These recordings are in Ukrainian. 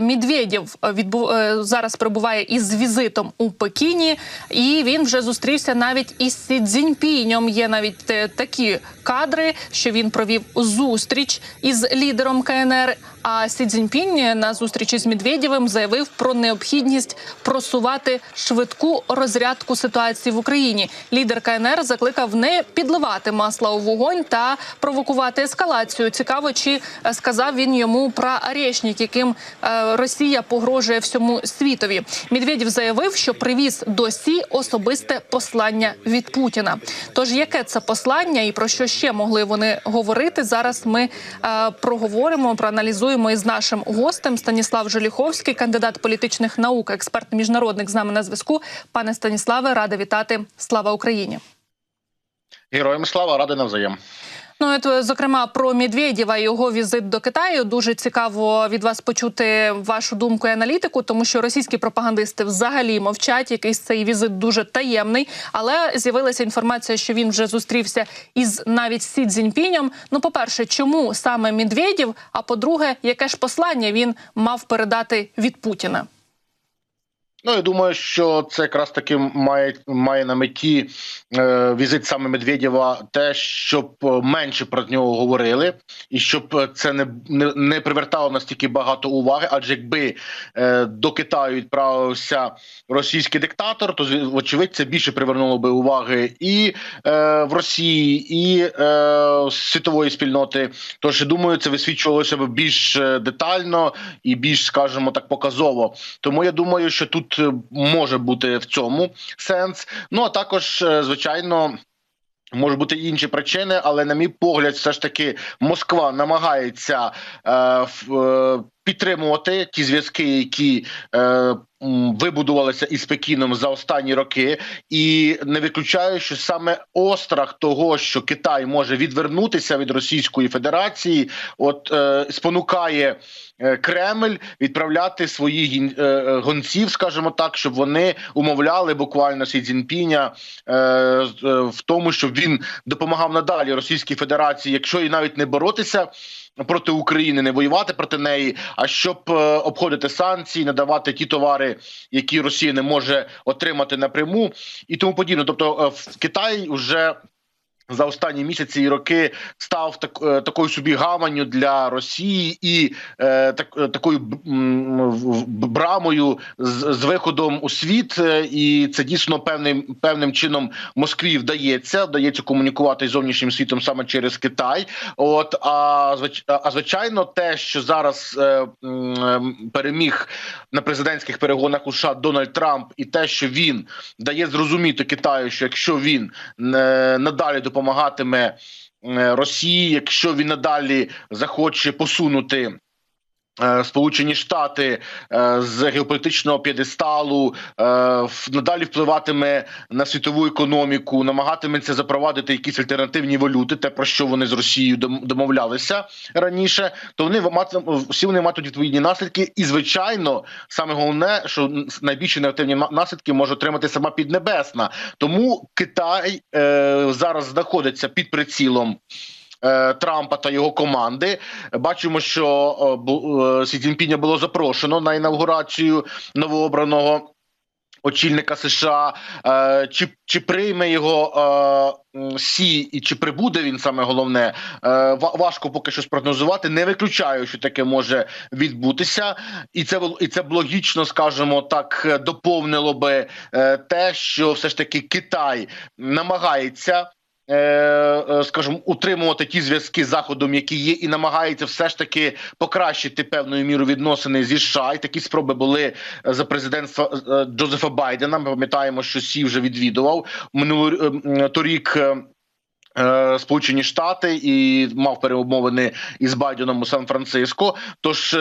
Медведєв відбув е, зараз перебуває із візитом у Пекіні, і він вже зустрівся навіть із Сі Цзіньпінем. Є навіть е, такі кадри, що він провів зустріч із лідером КНР. А Сі Цзіньпінь на зустрічі з Медведєвим заявив про необхідність просувати швидку розрядку ситуації в Україні. Лідер КНР закликав не підливати масла у вогонь та провокувати ескалацію. Цікаво, чи е, сказав він йому про арешник, яким е, Росія погрожує всьому світові. Медведєв заявив, що привіз до Сі особисте послання від Путіна. Тож яке це послання і про що ще могли вони говорити? Зараз ми е, проговоримо, проаналізуємо із нашим гостем Станіслав Желіховський, кандидат політичних наук, експерт міжнародник з нами на зв'язку. Пане Станіславе, рада вітати. Слава Україні. Героям слава ради навзаєм. Ну от, зокрема про Медведєва і його візит до Китаю. Дуже цікаво від вас почути вашу думку і аналітику, тому що російські пропагандисти взагалі мовчать. Якийсь цей візит дуже таємний. Але з'явилася інформація, що він вже зустрівся із навіть Сі Цзіньпінем. Ну, по перше, чому саме Медведєв? А по-друге, яке ж послання він мав передати від Путіна? Ну я думаю, що це якраз таки має має на меті е, візит саме Медведєва, те, щоб е, менше про нього говорили, і щоб це не не, не привертало настільки багато уваги. Адже якби е, до Китаю відправився російський диктатор, то вочевидь це більше привернуло би уваги і е, в Росії, і е, світової спільноти. Тож я думаю, це висвічувалося б більш е, детально і більш, скажімо так, показово. Тому я думаю, що тут може бути в цьому сенс. Ну а також, е, звичайно. Можуть бути інші причини, але на мій погляд, все ж таки Москва намагається е, е, підтримувати ті зв'язки, які е, вибудувалися із Пекіном за останні роки, і не виключаю, що саме острах того, що Китай може відвернутися від Російської Федерації, от е, спонукає е, Кремль відправляти своїх е, гонців, скажімо так, щоб вони умовляли буквально Сі Цзіньпіня е, е, в тому, щоб він допомагав надалі Російській Федерації, якщо і навіть не боротися проти України, не воювати проти неї, а щоб е, обходити санкції, надавати ті товари, які Росія не може отримати напряму, і тому подібне. Тобто е, в Китаї вже за останні місяці і роки став так е, такою собі гаванню для Росії і е, так е, такою брамою з, з виходом у світ, е, і це дійсно певним певним чином Москві вдається вдається комунікувати з зовнішнім світом саме через Китай. От а а звичайно, те, що зараз е, е, переміг на президентських перегонах у США Дональд Трамп, і те, що він дає зрозуміти Китаю, що якщо він е, надалі допомагатиме Росії, якщо він надалі захоче посунути. Е, Сполучені Штати е, з геополітичного п'єдесталу е, надалі впливатиме на світову економіку, намагатиметься запровадити якісь альтернативні валюти, те про що вони з Росією домовлялися раніше. То вони всі вони матимуть відповідні наслідки, і звичайно, саме головне, що найбільші негативні наслідки може отримати сама Піднебесна. Тому Китай зараз знаходиться під прицілом. Е, Трампа та його команди. Бачимо, що е, е, Сі Цзіньпіня було запрошено на інавгурацію новообраного. Очільника США чи чи прийме його сі і чи прибуде він саме головне важко поки що спрогнозувати. Не виключаю, що таке може відбутися, і це і це б логічно, скажімо так, доповнило би те, що все ж таки Китай намагається. Е, е, скажімо, утримувати ті зв'язки з заходом, які є, і намагається все ж таки покращити певною мірою відносини зі США. І такі спроби були за президентства е, Джозефа Байдена. Ми пам'ятаємо, що Сі вже відвідував минуло торік. Сполучені Штати і мав перемовини із Байденом у Сан-Франциско. Тож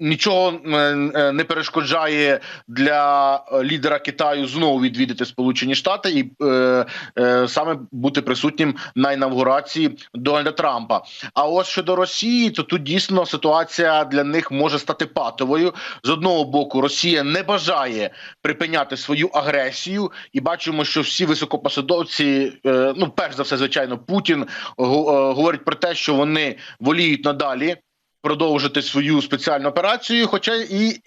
Нічого е, е, не перешкоджає для лідера Китаю знову відвідати Сполучені Штати і е, е, саме бути присутнім на інавгурації Дональда Трампа. А ось щодо Росії, то тут дійсно ситуація для них може стати патовою. З одного боку, Росія не бажає припиняти свою агресію, і бачимо, що всі високопосадовці, е, ну перш за все, звичайно, Путін говорить про те, що вони воліють надалі продовжити свою спеціальну операцію, хоча і.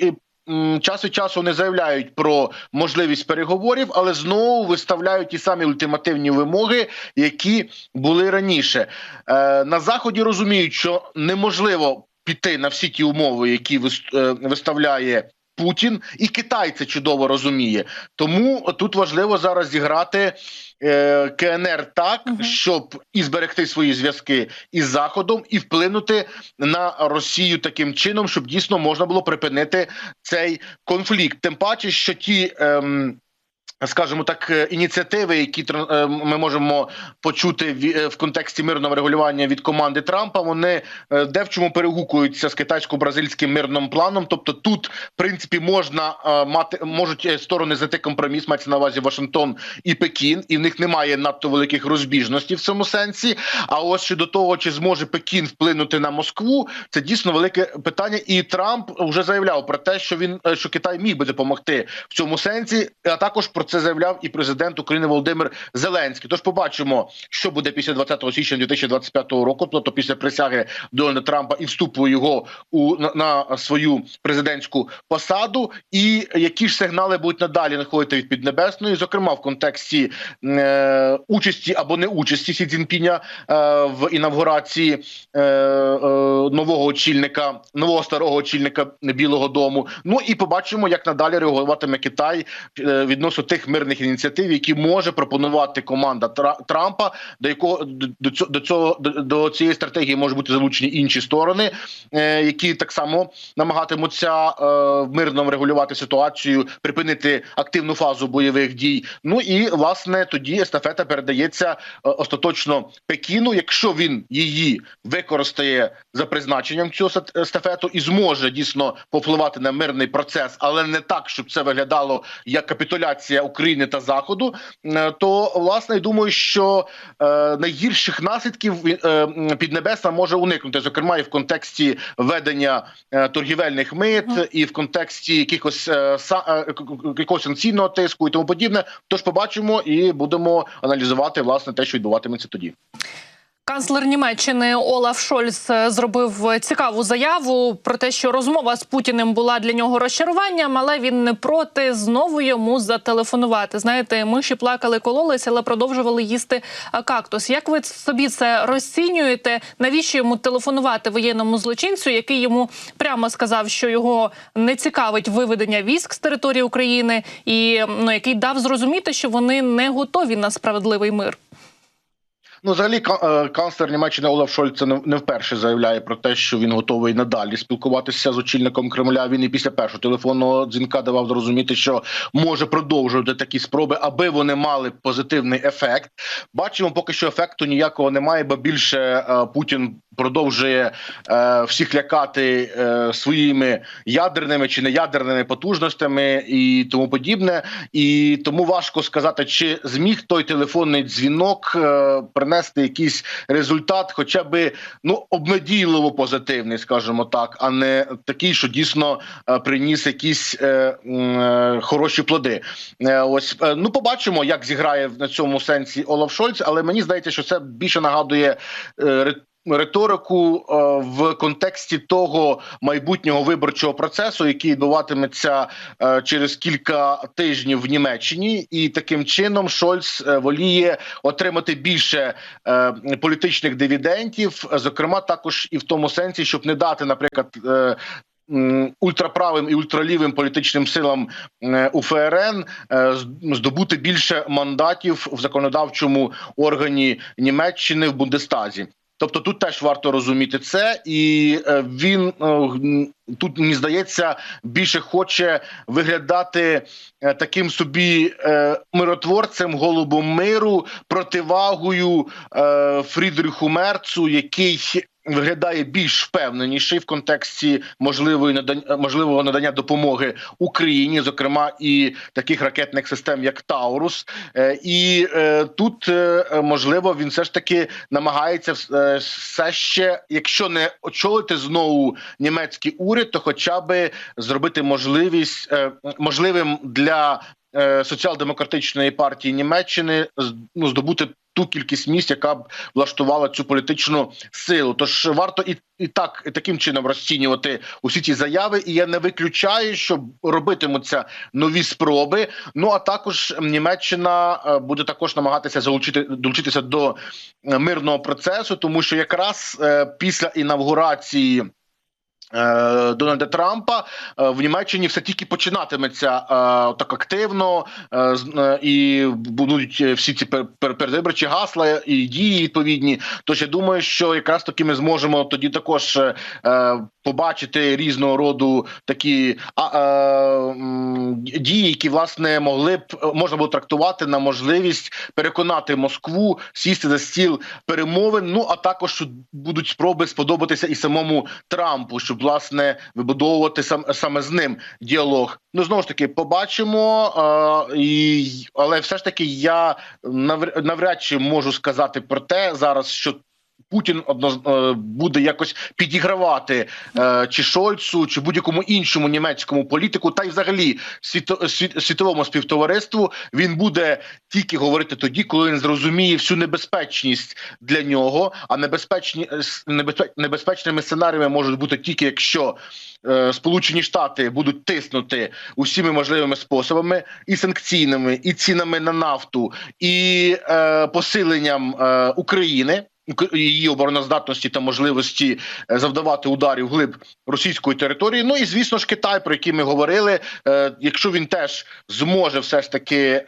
Час від часу не заявляють про можливість переговорів, але знову виставляють ті самі ультимативні вимоги, які були раніше. Е, на заході розуміють, що неможливо піти на всі ті умови, які е, виставляє Путін, і Китай це чудово розуміє. Тому тут важливо зараз зіграти е, КНР так, угу. щоб і зберегти свої зв'язки із Заходом, і вплинути на Росію таким чином, щоб дійсно можна було припинити цей конфлікт. Тим паче, що ті. Ем, Скажімо так, е, ініціативи, які е, ми можемо почути е, в контексті мирного регулювання від команди Трампа, вони де в чому перегукуються з китайсько-бразильським мирним планом. Тобто, тут в принципі можна мати можуть сторони знайти компроміс, мається на увазі Вашингтон і Пекін, і в них немає надто великих розбіжностей в цьому сенсі. А ось щодо того, чи зможе Пекін вплинути на Москву, це дійсно велике питання. І Трамп вже заявляв про те, що він що Китай міг би допомогти в цьому сенсі. А також про це заявляв і президент України Володимир Зеленський. Тож побачимо, що буде після 20 січня 2025 року, тобто після присяги Дональда Трампа і вступу його у на, на свою президентську посаду, і які ж сигнали будуть надалі надходити від Піднебесної, зокрема в контексті е, участі або не участі Сі Цзіньпіня е, в інавгурації е, е, нового очільника, нового старого очільника Білого Дому. Ну і побачимо, як надалі реагуватиме Китай е, відносно тих мирних ініціатив, які може пропонувати команда Тра- Трампа, до якого до- цього до до, цієї стратегії можуть бути залучені інші сторони, е, які так само намагатимуться е, мирно регулювати ситуацію, припинити активну фазу бойових дій. Ну і власне тоді естафета передається е, остаточно Пекіну, якщо він її використає за призначенням цього естаф- естафету і зможе дійсно повпливати на мирний процес, але не так, щоб це виглядало як капітуляція України та Заходу. е, То власне думаю, що е, найгірших наслідків е, Піднебесна може уникнути, зокрема і в контексті ведення торгівельних мит, і в контексті якихось якогось санкційного тиску і тому подібне. Тож побачимо і будемо аналізувати власне те, що відбуватиметься тоді. Канцлер Німеччини Олаф Шольц е, зробив цікаву заяву про те, що розмова з Путіним була для нього розчаруванням, але він не проти знову йому зателефонувати. Знаєте, миші плакали, кололися, але продовжували їсти е, кактус. Як ви собі це розцінюєте? Навіщо йому телефонувати воєнному злочинцю, який йому прямо сказав, що його не цікавить виведення військ з території України, і ну який дав зрозуміти, що вони не готові на справедливий мир? Ну, взагалі, е, канцлер Німеччини Олаф Шольц не вперше заявляє про те, що він готовий надалі спілкуватися з очільником Кремля. Він і після першого телефонного дзвінка давав зрозуміти, що може продовжувати такі спроби, аби вони мали позитивний ефект. Бачимо, поки що ефекту ніякого немає, бо більше е, Путін продовжує е, всіх лякати е, своїми ядерними чи неядерними потужностями і тому подібне. І тому важко сказати, чи зміг той телефонний дзвінок е, принести якийсь результат, хоча би ну обнадійливо позитивний, скажімо так, а не такий, що дійсно е, приніс якісь е, е, хороші плоди. Е, ось е, ну побачимо, як зіграє на цьому сенсі Олаф Шольц, але мені здається, що це більше нагадує е, Риторику е, в контексті того майбутнього виборчого процесу, який відбуватиметься е, через кілька тижнів в Німеччині, і таким чином Шольц е, воліє отримати більше політичних дивідендів, зокрема також і в тому сенсі, щоб не дати, наприклад. Ультраправим і ультралівим політичним силам у ФРН з- здобути більше мандатів в законодавчому органі Німеччини в Бундестазі. Тобто тут теж варто розуміти це, і е, він е, тут мені здається більше хоче виглядати е, таким собі миротворцем, голубом миру, противагою Фрідриху Мерцу, який виглядає більш впевненіший в контексті можливої надання можливого надання допомоги Україні, зокрема і таких ракетних систем, як Таурус. Е, і е, тут е, можливо він все ж таки намагається все ще, якщо не очолити знову німецький уряд, то хоча би зробити можливість можливим для соціал-демократичної партії Німеччини ну, здобути ту кількість місць, яка б влаштувала цю політичну силу. Тож варто і, і так і таким чином розцінювати усі ці заяви. І я не виключаю, що робитимуться нові спроби. Ну а також Німеччина е, буде також намагатися залучити долучитися до е, мирного процесу, тому що якраз е, після інавгурації. Е, Дональда Трампа е, в Німеччині все тільки починатиметься е, так активно, і будуть всі ці пер- пер- передвиборчі гасла і дії відповідні. Тож я думаю, що якраз таки ми зможемо тоді також побачити різного роду такі дії, які власне могли б можна було трактувати на можливість переконати Москву сісти за стіл перемовин. Ну а також будуть спроби сподобатися і самому Трампу, щоб власне вибудовувати сам саме з ним діалог. Ну знову ж таки, побачимо. Е, і але все ж таки я навр- навряд чи можу сказати про те зараз, що. Путін е, буде якось підігравати е, чи Шольцу, чи будь-якому іншому німецькому політику, та й взагалі світо, світ, світовому співтовариству він буде тільки говорити тоді, коли він зрозуміє всю небезпечність для нього. А небезпечні е, небезпечними сценаріями можуть бути тільки якщо Сполучені Штати будуть тиснути усіми можливими способами, і санкційними, і цінами на нафту, і е, посиленням е, України. Її обороноздатності та можливості е, завдавати ударів глиб російської території. Ну і звісно ж Китай, про який ми говорили. Е, якщо він теж зможе все ж таки е,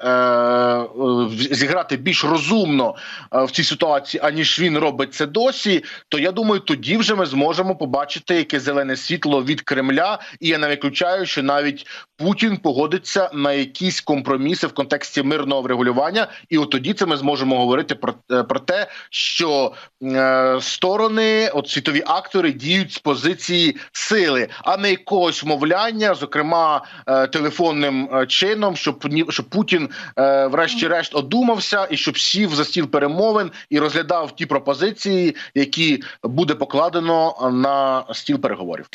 зіграти більш розумно в цій ситуації, аніж він робить це досі, то я думаю, тоді вже ми зможемо побачити якесь зелене світло від Кремля. І я не виключаю, що навіть Путін погодиться на якісь компроміси в контексті мирного врегулювання, і от тоді це ми зможемо говорити про, про те, що е, сторони, от світові актори, діють з позиції сили, а не якогось мовляння, зокрема е, телефонним е, чином, щоб щоб Путін, врешті-решт, одумався і щоб сів за стіл перемовин і розглядав ті пропозиції, які буде покладено на стіл переговорів.